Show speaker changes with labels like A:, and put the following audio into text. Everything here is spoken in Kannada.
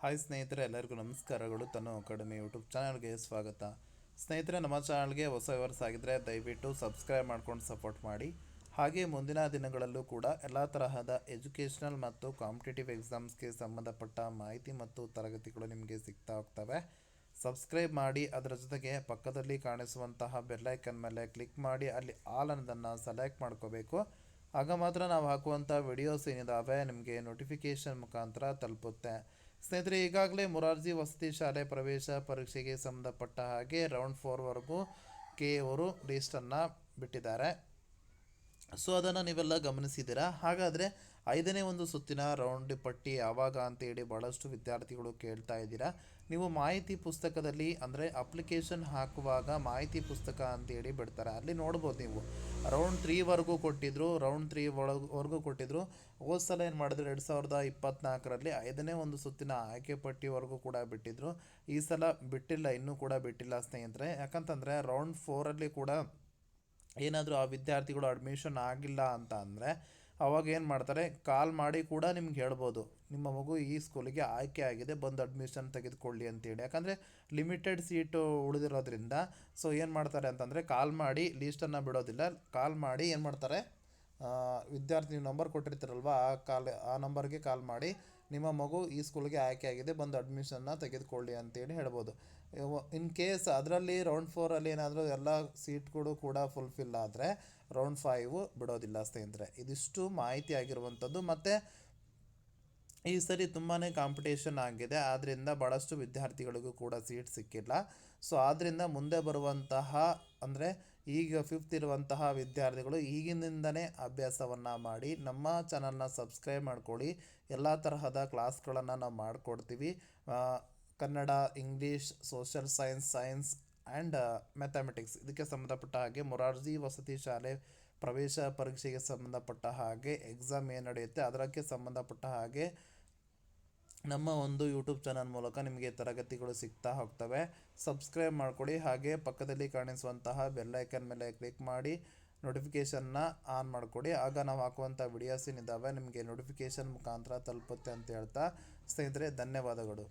A: ಹಾಯ್ ಸ್ನೇಹಿತರೆ, ಎಲ್ಲರಿಗೂ ನಮಸ್ಕಾರಗಳು. ತನ್ನ ಅಕಾಡೆಮಿ ಯೂಟ್ಯೂಬ್ ಚಾನಲ್ಗೆ ಸ್ವಾಗತ. ಸ್ನೇಹಿತರೆ, ನಮ್ಮ ಚಾನಲ್ಗೆ ಹೊಸ ವ್ಯವರ್ಸ್ ಆಗಿದ್ದರೆ ದಯವಿಟ್ಟು ಸಬ್ಸ್ಕ್ರೈಬ್ ಮಾಡ್ಕೊಂಡು ಸಪೋರ್ಟ್ ಮಾಡಿ. ಹಾಗೆ ಮುಂದಿನ ದಿನಗಳಲ್ಲೂ ಕೂಡ ಎಲ್ಲ ತರಹದ ಎಜುಕೇಷನಲ್ ಮತ್ತು ಕಾಂಪಿಟೇಟಿವ್ ಎಕ್ಸಾಮ್ಸ್ಗೆ ಸಂಬಂಧಪಟ್ಟ ಮಾಹಿತಿ ಮತ್ತು ತರಗತಿಗಳು ನಿಮಗೆ ಸಿಗ್ತಾ ಹೋಗ್ತವೆ. ಸಬ್ಸ್ಕ್ರೈಬ್ ಮಾಡಿ, ಅದರ ಜೊತೆಗೆ ಪಕ್ಕದಲ್ಲಿ ಕಾಣಿಸುವಂತಹ ಬೆಲ್ಲೈಕನ್ ಮೇಲೆ ಕ್ಲಿಕ್ ಮಾಡಿ, ಅಲ್ಲಿ ಆಲ್ ಅನ್ನೋದನ್ನು ಸೆಲೆಕ್ಟ್ ಮಾಡ್ಕೋಬೇಕು. ಆಗ ಮಾತ್ರ ನಾವು ಹಾಕುವಂಥ ವಿಡಿಯೋಸ್ ಏನಿದಾವೆ, ನಿಮಗೆ ನೋಟಿಫಿಕೇಷನ್ ಮುಖಾಂತರ ತಲುಪುತ್ತೆ. ಸ್ನೇಹಿತರೆ, ಈಗಾಗಲೇ ಮೊರಾರ್ಜಿ ವಸತಿ ಶಾಲೆ ಪ್ರವೇಶ ಪರೀಕ್ಷೆಗೆ ಸಂಬಂಧಪಟ್ಟ ಹಾಗೆ ರೌಂಡ್ ಫೋರ್ವರೆಗೂ ಕೆ ಅವರು ಲೀಸ್ಟನ್ನು ಬಿಟ್ಟಿದ್ದಾರೆ. ಸೊ ಅದನ್ನು ನೀವೆಲ್ಲ ಗಮನಿಸಿದ್ದೀರಾ? ಹಾಗಾದರೆ ಐದನೇ ಒಂದು ಸುತ್ತಿನ ರೌಂಡ್ ಪಟ್ಟಿ ಯಾವಾಗ ಅಂತೇಳಿ ಭಾಳಷ್ಟು ವಿದ್ಯಾರ್ಥಿಗಳು ಕೇಳ್ತಾ ಇದ್ದೀರಾ? ನೀವು ಮಾಹಿತಿ ಪುಸ್ತಕದಲ್ಲಿ ಅಂದರೆ ಅಪ್ಲಿಕೇಶನ್ ಹಾಕುವಾಗ ಮಾಹಿತಿ ಪುಸ್ತಕ ಅಂತೇಳಿ ಬಿಡ್ತಾರೆ? ಅಲ್ಲಿ ನೋಡ್ಬೋದು ನೀವು. ರೌಂಡ್ ತ್ರೀವರೆಗೂ ಕೊಟ್ಟಿದ್ರು, ರೌಂಡ್ ತ್ರೀ ಒಳವರೆಗೂ ಕೊಟ್ಟಿದ್ರು. ಹೋದ ಸಲ ಏನು ಮಾಡಿದ್ರು? ಎರಡು ಸಾವಿರದ ಇಪ್ಪತ್ತ್ನಾಲ್ಕರಲ್ಲಿ ಐದನೇ ಒಂದು ಸುತ್ತಿನ ಆಯ್ಕೆ ಪಟ್ಟಿವರೆಗೂ ಕೂಡ ಬಿಟ್ಟಿದ್ರು. ಈ ಸಲ ಬಿಟ್ಟಿಲ್ಲ, ಇನ್ನೂ ಕೂಡ ಬಿಟ್ಟಿಲ್ಲ ಸ್ನೇಹಿತರೆ. ಯಾಕಂತಂದರೆ ರೌಂಡ್ ಫೋರಲ್ಲಿ ಕೂಡ ಏನಾದರೂ ಆ ವಿದ್ಯಾರ್ಥಿಗಳು ಅಡ್ಮಿಷನ್ ಆಗಿಲ್ಲ ಅಂತ ಅಂದರೆ ಅವಾಗ ಏನು ಮಾಡ್ತಾರೆ? ಕಾಲ್ ಮಾಡಿ ಕೂಡ ನಿಮ್ಗೆ ಹೇಳ್ಬೋದು. ನಿಮ್ಮ ಮಗು ಈ ಸ್ಕೂಲಿಗೆ ಆಯ್ಕೆ ಆಗಿದೆ, ಬಂದು ಅಡ್ಮಿಷನ್ ತೆಗೆದುಕೊಳ್ಳಿ ಅಂತೇಳಿ ಯಾಕಂದರೆ ಲಿಮಿಟೆಡ್ ಸೀಟು ಉಳಿದಿರೋದ್ರಿಂದ ಸೊ ಏನು ಮಾಡ್ತಾರೆ ಅಂತಂದರೆ ಕಾಲ್ ಮಾಡಿ ಲೀಸ್ಟನ್ನು ಬಿಡೋದಿಲ್ಲ. ಕಾಲ್ ಮಾಡಿ ಏನು ಮಾಡ್ತಾರೆ? ವಿದ್ಯಾರ್ಥಿ ನೀವು ನಂಬರ್ ಕೊಟ್ಟಿರ್ತೀರಲ್ವ, ಆ ಕಾಲ್, ಆ ನಂಬರ್ಗೆ ಕಾಲ್ ಮಾಡಿ, ನಿಮ್ಮ ಮಗು ಈ ಸ್ಕೂಲ್ಗೆ ಆಯ್ಕೆ ಆಗಿದೆ, ಬಂದು ಅಡ್ಮಿಷನ್ನ ತೆಗೆದುಕೊಳ್ಳಿ ಅಂತೇಳಿ ಹೇಳ್ಬೋದು. ಇನ್ ಕೇಸ್ ಅದರಲ್ಲಿ ರೌಂಡ್ ಫೋರಲ್ಲಿ ಏನಾದರೂ ಎಲ್ಲ ಸೀಟ್ಗಳು ಕೂಡ ಫುಲ್ಫಿಲ್ ಆದರೆ ರೌಂಡ್ ಫೈವು ಬಿಡೋದಿಲ್ಲ ಸ್ನೇಹಿತರೆ. ಇದಿಷ್ಟು ಮಾಹಿತಿ ಆಗಿರುವಂಥದ್ದು. ಮತ್ತು, ಈ ಸರಿ ತುಂಬಾ ಕಾಂಪಿಟೇಷನ್ ಆಗಿದೆ ಆದ್ದರಿಂದ ಭಾಳಷ್ಟು ವಿದ್ಯಾರ್ಥಿಗಳಿಗೂ ಕೂಡ ಸೀಟ್ ಸಿಕ್ಕಿಲ್ಲ. ಸೊ ಆದ್ದರಿಂದ ಮುಂದೆ ಬರುವಂತಹ, ಅಂದರೆ ಈಗ ಫಿಫ್ತ್ ಇರುವಂತಹ ವಿದ್ಯಾರ್ಥಿಗಳು ಈಗಿನಿಂದನೇ ಅಭ್ಯಾಸವನ್ನು ಮಾಡಿ ನಮ್ಮ ಚಾನಲ್ನ ಸಬ್ಸ್ಕ್ರೈಬ್ ಮಾಡ್ಕೊಳ್ಳಿ. ಎಲ್ಲ ತರಹದ ಕ್ಲಾಸ್ಗಳನ್ನು ನಾವು ಮಾಡಿಕೊಡ್ತೀವಿ. Kannada English social science science and mathematics ಇದಕ್ಕೆ ಸಂಬಂಧಪಟ್ಟ ಹಾಗೆ ಮೊರಾರ್ಜಿ ವಸತಿ ಶಾಲೆ ಪ್ರವೇಶ ಪರೀಕ್ಷೆಗೆ ಸಂಬಂಧಪಟ್ಟ ಹಾಗೆ ಎಕ್ಸಾಮ್ ಏನು ನಡೆಯುತ್ತೆ ಅದಕ್ಕೆ ಸಂಬಂಧಪಟ್ಟ ಹಾಗೆ ನಮ್ಮ ಒಂದು ಯೂಟ್ಯೂಬ್ ಚಾನಲ್ ಮೂಲಕ ನಿಮಗೆ ತರಗತಿಗಳು ಸಿಗ್ತಾ ಹೋಗ್ತವೆ. ಸಬ್ಸ್ಕ್ರೈಬ್ ಮಾಡಿಕೊಡಿ. ಹಾಗೆ ಪಕ್ಕದಲ್ಲಿ ಕಾಣಿಸುವಂತಹ ಬೆಲ್ಲೈಕನ್ ಮೇಲೆ ಕ್ಲಿಕ್ ಮಾಡಿ ನೋಟಿಫಿಕೇಷನ್ನ ಆನ್ ಮಾಡಿಕೊಡಿ. ಆಗ ನಾವು ಹಾಕುವಂಥ ವಿಡಿಯೋಸ್ ಏನಿದ್ದಾವೆ ನಿಮಗೆ ನೋಟಿಫಿಕೇಷನ್ ಮುಖಾಂತರ ತಲುಪುತ್ತೆ ಅಂತ ಹೇಳ್ತಾ ಸ್ನೇಹಿತರೆ, ಧನ್ಯವಾದಗಳು.